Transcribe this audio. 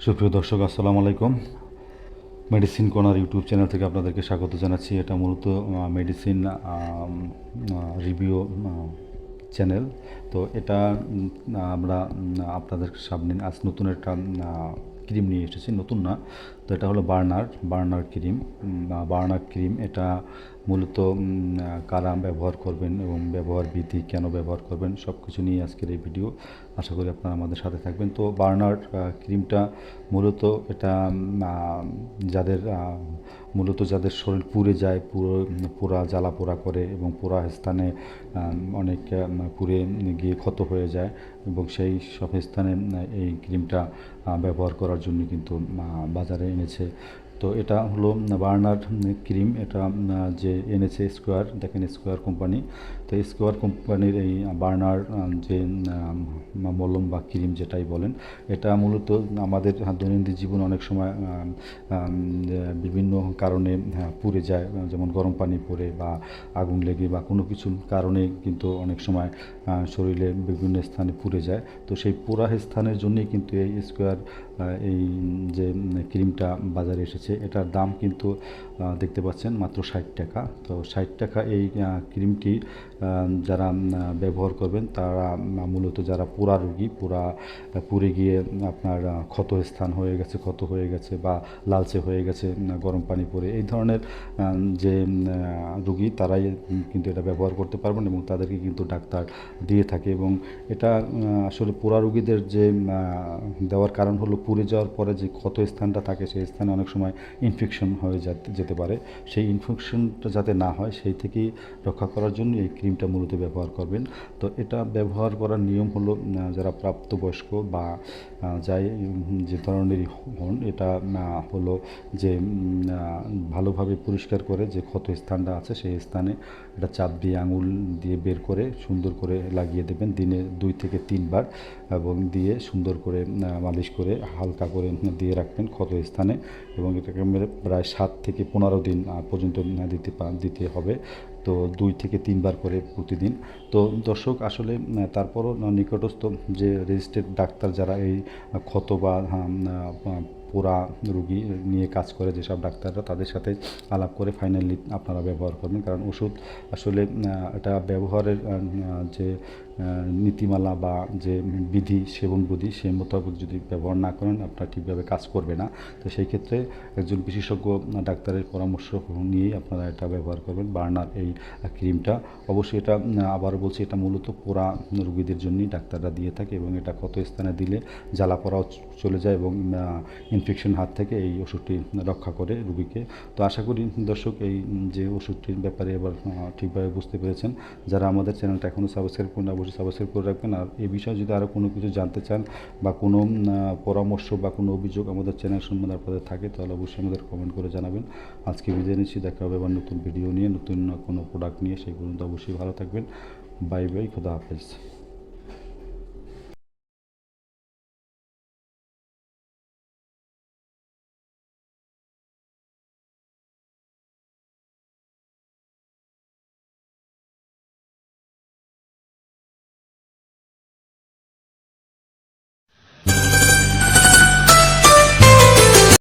সুপ্রিয় দর্শক, আসসালামু আলাইকুম। মেডিসিন কোনার ইউটিউব চ্যানেল থেকে আপনাদেরকে স্বাগত জানাচ্ছি। এটা মূলত মেডিসিন রিভিউ চ্যানেল তো এটা আমরা আপনাদের সামনে আজ নতুন একটা ক্রিম নিয়ে এসেছি। নতুন না, তো এটা হলো burner burner cream burner cream এটা মূলত কারা ব্যবহার করবেন এবং ব্যবহার বিধি কেন ব্যবহার করবেন সব কিছু নিয়ে আজকের এই ভিডিও আশা করি আপনারা আমাদের সাথে থাকবেন। তো বার্নার ক্রিমটা মূলত এটা যাদের মূলত যাদের শরীর পুড়ে যায়, পুরো, পোড়া, জ্বালা পোড়া করে এবং পোড়া স্থানে অনেক পুড়ে গিয়ে ক্ষত হয়ে যায় এবং সেই সব স্থানে এই ক্রিমটা ব্যবহার করার জন্য কিন্তু বাজারে এনেছে। তো এটা হলো বার্নার ক্রিম এটা যে এনেছে স্কোয়ার দেখেন স্কোয়ার কোম্পানি। তো স্কোয়ার কোম্পানির এই বার্নার যে মলম বা ক্রিম যেটাই বলেন এটা মূলত আমাদের দৈনন্দিন জীবনে অনেক সময় বিভিন্ন কারণে হ্যাঁ, পুড়ে যায়। যেমন গরম পানি পড়ে বা আগুন লেগে বা কোনো কিছু কারণে কিন্তু অনেক সময় শরীরে বিভিন্ন স্থানে পুড়ে যায়। তো সেই পোড়া স্থানের জন্যই কিন্তু এই স্কোয়ার এই যে ক্রিমটা বাজারে এসেছে, এটার দাম কিন্তু দেখতে পাচ্ছেন মাত্র ষাট টাকা। তো ষাট টাকা এই ক্রিমটি যারা ব্যবহার করবেন, তারা মূলত যারা পোড়া রুগী পোড়া পুড়ে গিয়ে, আপনার ক্ষত স্থান হয়ে গেছে, ক্ষত হয়ে গেছে বা লালচে হয়ে গেছে গরম পানি পরে, এই ধরনের যে রুগী, তারাই কিন্তু এটা ব্যবহার করতে পারবেন এবং তাদেরকে কিন্তু ডাক্তার দিয়ে থাকে এবং এটা আসলে পোড়া রুগীদের যে দেওয়ার কারণ হলো পুড়ে যাওয়ার পরে যে ক্ষত স্থানটা থাকে, সেই স্থানে অনেক সময় ইনফেকশন হয়ে যেতে পারে। সেই ইনফেকশনটা যাতে না হয়, সেই থেকেই রক্ষা করার জন্য এই ক্রিমটা মূলত ব্যবহার করবেন। তো এটা ব্যবহার করার নিয়ম হলো যারা প্রাপ্তবয়স্ক বা যাই যে ধরনেরই হন, এটা হলো যে ভালোভাবে পরিষ্কার করে যে ক্ষত স্থানটা আছে সেই স্থানে এটা চাপ দিয়ে আঙুল দিয়ে বের করে সুন্দর করে লাগিয়ে দেবেন দিনে দুই থেকে তিনবার এবং দিয়ে সুন্দর করে মালিশ করে হালকা করে দিয়ে রাখবেন ক্ষত স্থানে এবং এটাকে প্রায় সাত থেকে পনেরো দিন পর্যন্ত দিতে দিতে হবে। তো দুই থেকে তিনবার করে প্রতিদিন। তো দর্শক, আসলে তারপরও নিকটস্থ যে রেজিস্টার্ড ডাক্তার যারা এই ক্ষত বা পোড়া রুগী নিয়ে কাজ করে যেসব ডাক্তাররা তাদের সাথে আলাপ করে ফাইনালি আপনারা ব্যবহার করবেন। কারণ ওষুধ আসলে এটা ব্যবহারের যে নীতিমালা বা যে বিধি, সেবন বিধি, সে মোতাবেক যদি ব্যবহার না করেন, আপনার ঠিকভাবে কাজ করবে না। তো সেই ক্ষেত্রে একজন বিশেষজ্ঞ ডাক্তারের পরামর্শ নিয়েই আপনারা এটা ব্যবহার করবেন, বার্নার এই ক্রিমটা। অবশ্যই এটা আবারও বলছি, এটা মূলত পোড়া রুগীদের জন্যই ডাক্তাররা দিয়ে থাকে এবং এটা ক্ষত স্থানে দিলে জ্বালা পোড়াও চলে যায় এবং ইনফেকশন হাত থেকে এই ওষুধটি রক্ষা করে রুগীকে। তো আশা করি দর্শক এই যে ওষুধটির ব্যাপারে এবার ঠিকভাবে বুঝতে পেরেছেন। যারা আমাদের চ্যানেলটা এখনও সাবস্ক্রাইব করেন অবশ্যই সাবস্ক্রাইব করে রাখবেন। আর এই বিষয়ে যদি আরও কোনো কিছু জানতে চান বা কোনো পরামর্শ বা কোনো অভিযোগ আমাদের চ্যানেল সম্বন্ধে আপনাদের থাকে, তাহলে অবশ্যই আমাদের কমেন্ট করে জানাবেন। আজকে বিদায় নিচ্ছি, দেখা হবে আবার নতুন ভিডিও নিয়ে, নতুন কোনো প্রোডাক্ট নিয়ে, সেই পর্যন্ত অবশ্যই ভালো থাকবেন। বাই বাই খুদা হাফেজ।